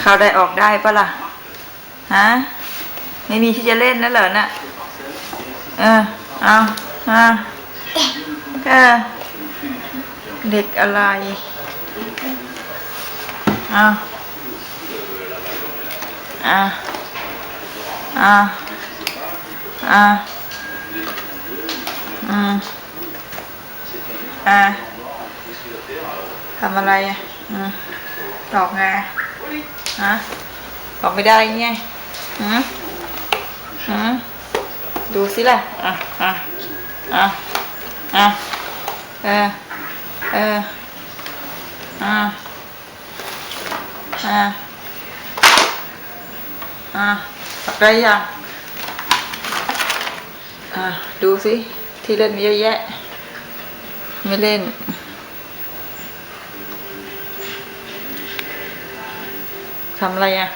เข้าได้ออกได้ปะล่ะ ฮะ ไม่มีที่จะเล่นนั่นเหรอน่ะ เออ เอาฮะเออเด็กอะไร เอาอะอะอะอืมอะ ทำอะไรอะอืมอกไงฮะออกไม่ได้ไงอืมอืมดูสิล่ะ อะ อะ อะ อะ เออ เออ อะ อะ อะออกได้ยังอะ ดูสิ ที่เล่นมีเยอะแยะ ไม่เล่น ทำอะไรอะ